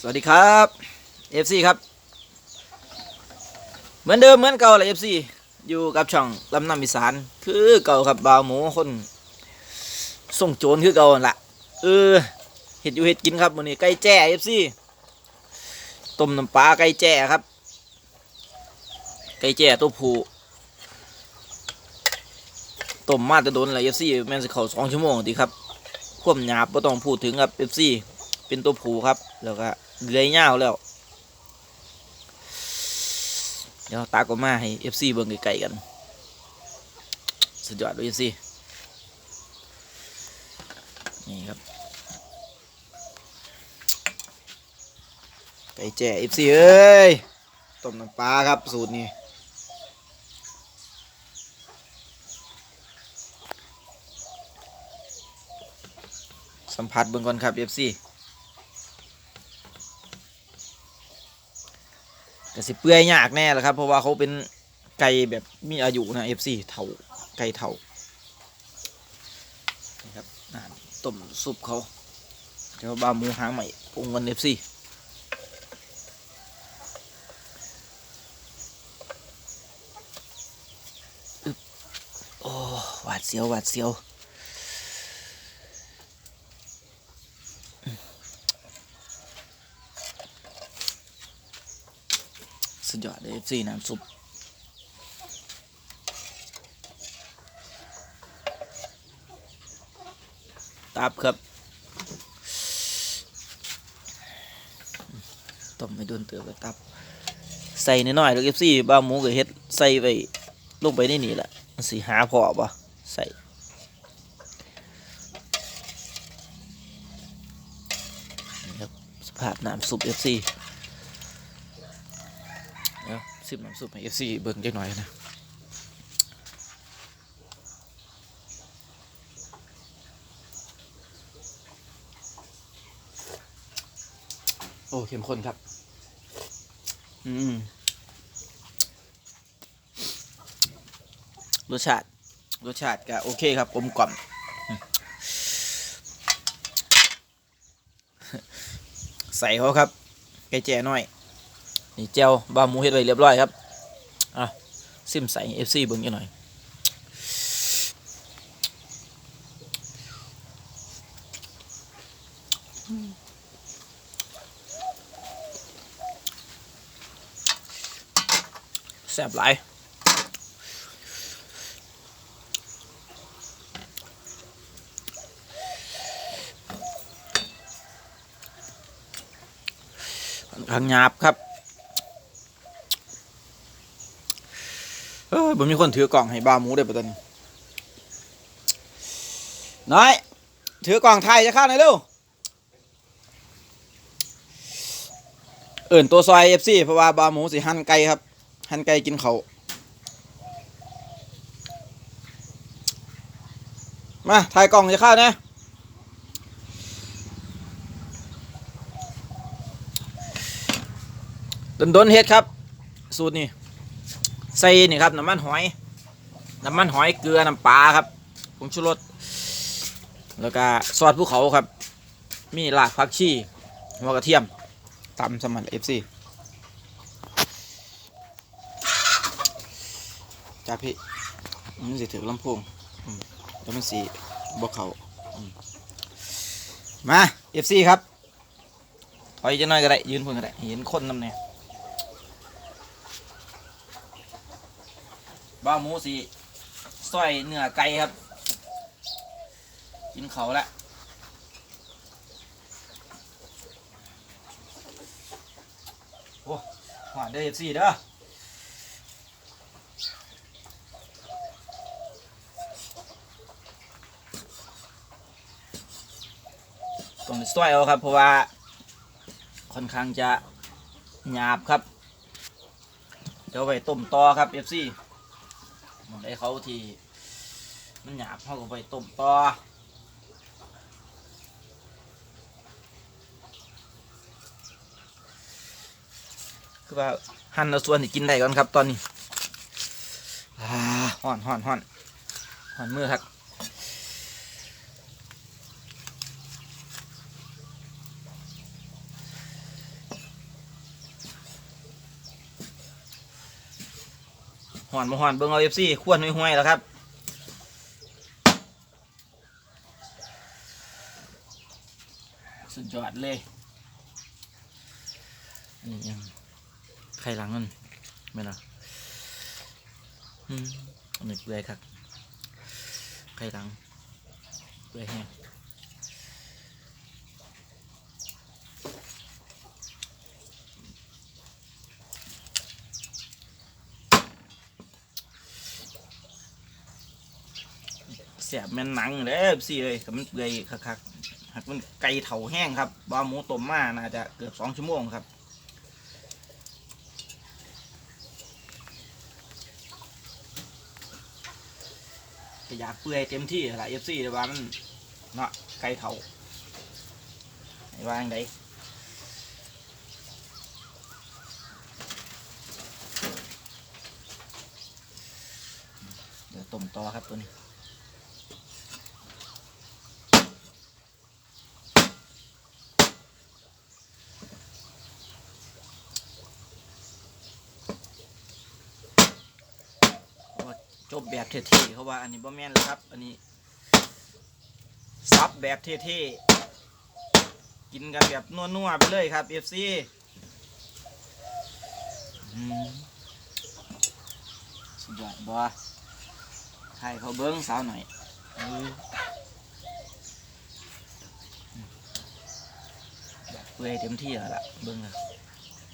สวัสดีครับ FC ครับ เหมือนเดิมเหมือนเก่าเลย FC อยู่กับช่องลำนำอีสานคือเก่าครับบาวหมูคนส่งโจรคือเก่าหั่นละเออเห็ดอยู่เห็ดกินครับมื้อนี้ไก่แจ้ FC ต้มน้ำปลาไก่แจ้ครับ ไก่แจ้ตัวผู้ต้มมาจะโดนอะไร FC แม่นสิเข้าสองชั่วโมงดีครับควมหยาบบ่ต้องพูดถึงครับ FC เป็นตัวผูครับ แล้วก็ เลื้อยยาวแล้ว เดี๋ยวตากออกมาให้ FC เบิ่งไกลๆกัน สุดยอดเลย FC นี่ครับ ไก่แจ้ FC เอ้ย ต้มน้ำปลาครับสูตรนี้สัมผัสเบิ่งก่อนครับ FC ก็ สิเปื่อยยากแน่และครับ เพราะว่าเขาเป็นไก่แบบมีอายุนะ FC เท่าไก่เท่าครับต้มซุปเขาเดี๋ยวบาหมูหางใหม่ปรุงกัน f อึ๊บโอ้หวาดเสียวหวาดเสียว สุดยอดเลย FC น้ำซุปตับครับต้มไม่โดนเตือไปตับ ใส่น้อยๆแล้ว FC บ้าหมูกับเฮ็ดใส่ไปลงไปในนี่แหละสิหาพอปะใส่ครับสภาพน้ำซุป FC เดี๋ยว ซิมน้ำซุปให้ FC เบิ่งจักหน่อยนะโอ้เข้มข้นครับ อืมรสชาติรสชาติก็โอเคครับกลมกล่อมอืมใส่เขาครับ ไก่แจ่น้อย นี่เจลบาหมูเฮ็ดไว้เรียบร้อยครับอะซิมใส่ FC เบิ่งจักหน่อยแซ่บหลายค่อนข้างหยาบครับ เอ้ยผมมีคนถือกล่องให้บาหมูได้ปะตอนนี้น้อย ถือกล่องไทยจะเข้าหน่อยเร็วเอิ่นตัวซอยเอฟซีเพราะว่าบาหมูสิหั่นไก่ครับ หั่นไก่กินเขามาถ่ายกล่องจะเข้านะดนดนเฮ็ดครับ สูตรนี้ ใส่นี่ครับน้ำมันหอย น้ำมันหอยเกลือน้ำปลาครับผงชูรสแล้วก็ซอสภูเขาครับ มีรากผักชีหัวกระเทียมตำสมันเอฟซีจ้าพี่มันสิถือลำโพงแล้วมันสีบกเขามาเอฟซีครับถอยจะน้อยก็ได้ยืนพุ่นก็ได้เห็นคนนำเนี่ย บ้าหมูสีสร้อยเนื้อไก่ครับ กินเขาละโอ้หวานเด้อสี่เด้อต้องสร้อยเอาครับ เพราะว่าค่อนข้างจะหยาบครับ เดี๋ยวไปต้มต่อครับ FC หมองได้เขาที่มันหยาบเขาก็ไปต้มต่อคือว่าหั่นเอาส่วนที่กินได้ก่อนครับตอนนี้อ่าห่อนห่อนห่อนห่อนมือครับ หอนมาห่อนเบิ่งเอาเอฟซีควรห้วยๆแล้วครับสุดยอดเลยนี่ยังไข่หลังมันไม่ล่ะอืมอันนี้เปื่อยครับไข่หลังเปื่อยแห้ง เสียบแม่นหนังเลยสิเลยมันเปื่อยคักๆหักมันไก่เถาแห้งครับบาหมูต้มมาน่าจะเกือบสองชั่วโมงครับก็อยากเปื่อยเต็มที่ละเอฟซีแต่ว่ามันเนาะไก่เถาไอ้วางไดเดี๋ยวต้มต่อครับตัวนี้ จ บแบบเท่ๆเขาว่าอันนี้บ่แม่นแล้วครับ อันนี้ซับแบบเท่ๆกินกันแบบนัวๆไปเลยครับ FC อืมสุดยอดบ่ให้เขาเบิ้งสาวหน่อยเบบเปื่อยเต็มที่แล้วล่ะเบิ้งลย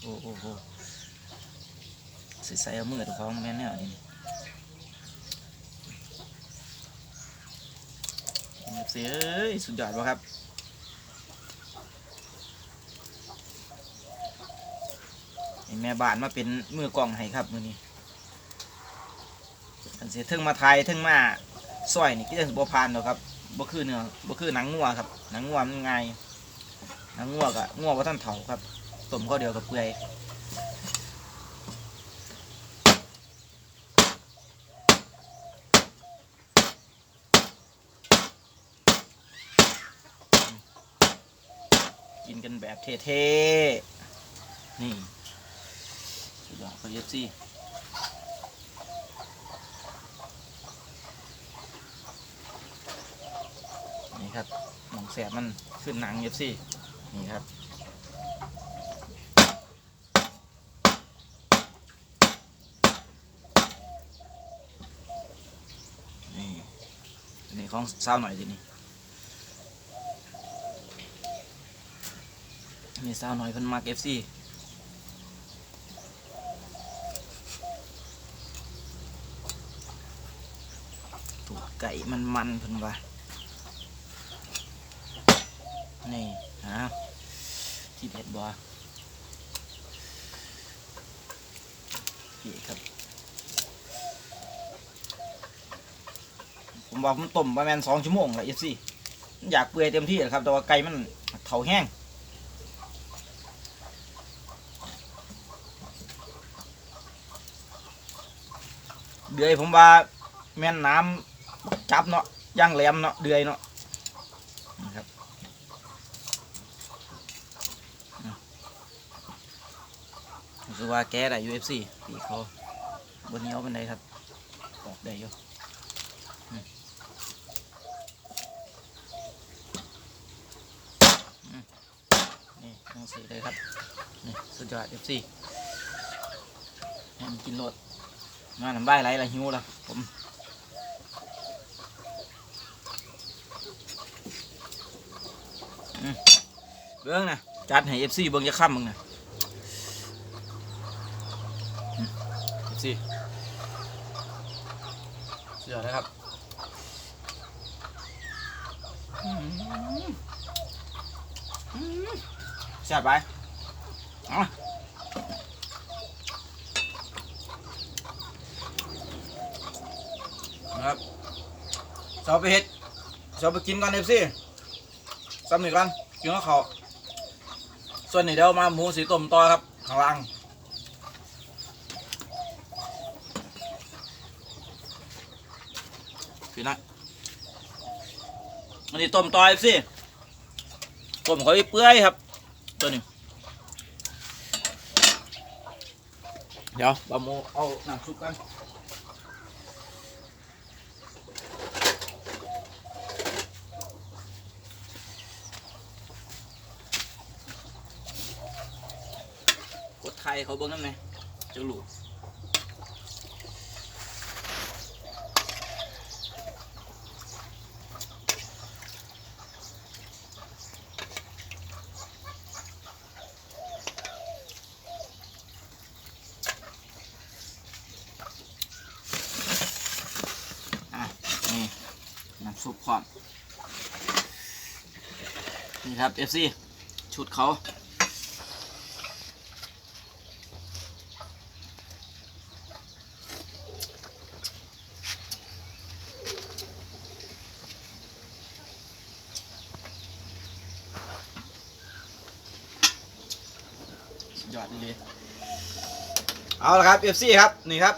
โอ้โหโอ้ใส่เอามือตัวของแม่แน่นี่ เสียเอ้ยสุดยอดวะครับแม่บ้านมาเป็นมือกล้องให้ครับมือนี้อันเสียทึงมาไทยทึงมาซอยนี่ก็จะบ่พานหรอกครับบ่คือเนื้อบ่คือหนังงัวครับหนังงัวมันง่ายหนังงัวกะงัวว่าท่านเถาครับต้มข้าเดียวกับเปื่อย กินกันแบบเท่ๆ นี่สุดยอดไปเยซี่นี่ครับหนังแสบมันขึ้นหนังเย็บซี่นี่ครับนี่นนี้ของเศร้าหน่อยทีนี้ อันนี่เศร้าวหน่อยเพิ่นมากเอฟซีถูกไก่มันมันๆเพิ่นว่านี่ฮะที่เด็ดบัวนี่ครับ ผมบอกผมต้มประมาณสองชั่วโมงแหละยี่สิอยากเปื่อยเต็มที่แหละครับ แต่ว่าไก่มันเถาแห้ง เดือยผมว่าแม่นน้ำจับเนาะย่างแหลมเนาะเดือยเนาะนี่ครับคือว่าแกได้ UFC ปีเขาบนเหนี้ยวเป็นไดครับออกได้อยู่นี่หนังสือเลยครับนี่สุดยอด FC ให้มันกินโลด งานทำใบไหลละหิวละผมเบื้องนะจัดให้เอฟซีเบื้องจะข้ามึงนะเอฟซีเสียอดนะครับจัดไปอ๋อานะ ครับเสาไปเห็ดเสาไปกินก่อนเอฟซีซ้ำหนึ่งก่อนกินข้าวเขาส่วนนี้เดี๋ยวมาหมูสีต้มต่อครับข้างล่างพี่นะอันนี้ต้มต่อยสิต้มเขาเปื่อยครับ ตัวนี้เดี๋ยวบะโมเอาน้ำซุปกัน ไข่ เขาเบิ้งน้ำไงจะหลูกอะนี่น้ำซุปพร้อมนี่ครับ FC ชุดเขา ดดีเอาละครับ FC ครับนี่ครับ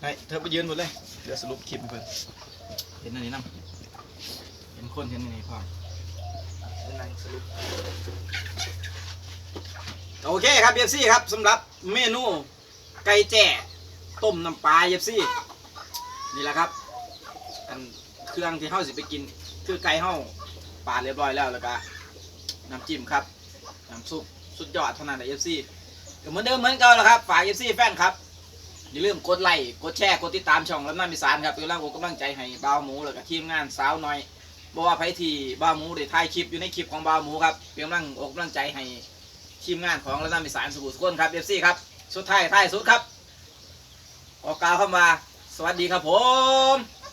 ให้เธอไปยืนหมดเลยเดี๋ยวสรุปคลิปเพื่อนเห็นอันนี้นั่เห็นคนเห็นอันนี้พอเห็นอันนี้สรุปโอเคครับ FC ครับสำหรับเมนูไก่แจ่ต้มน้ำปลา FC นี่แหละครับอันเครื่องที่เฮาสิไปกินคือไก่เฮาปาดเรียบร้อยแล้วแล้วก็น้ำจิ้มครับน้ำซุปสุดยอดเท่านั้นเลย FC เหมือนเดิมเหมือนเก่าแล้วครับ ฝาก FC แฟนครับ อย่าลืมกดไลค์กดแชร์กดติดตามช่องลำน้ำอีสานครับเป็นกำลังอกกำลังใจให้บ่าวหมูแล้วก็ทีมงานสาวน้อยบอกว่าไพทีบ่าวหมูได้ถ่ายคลิปอยู่ในคลิปของบ่าวหมูครับเป็นกำลังอกกำลังใจให้ทีมงานของลำน้ำอีสานสุขุมสุขนครับ FC ครับสุดท้ายท้ายสุดครับขอกล่าวคำว่าสวัสดีครับผม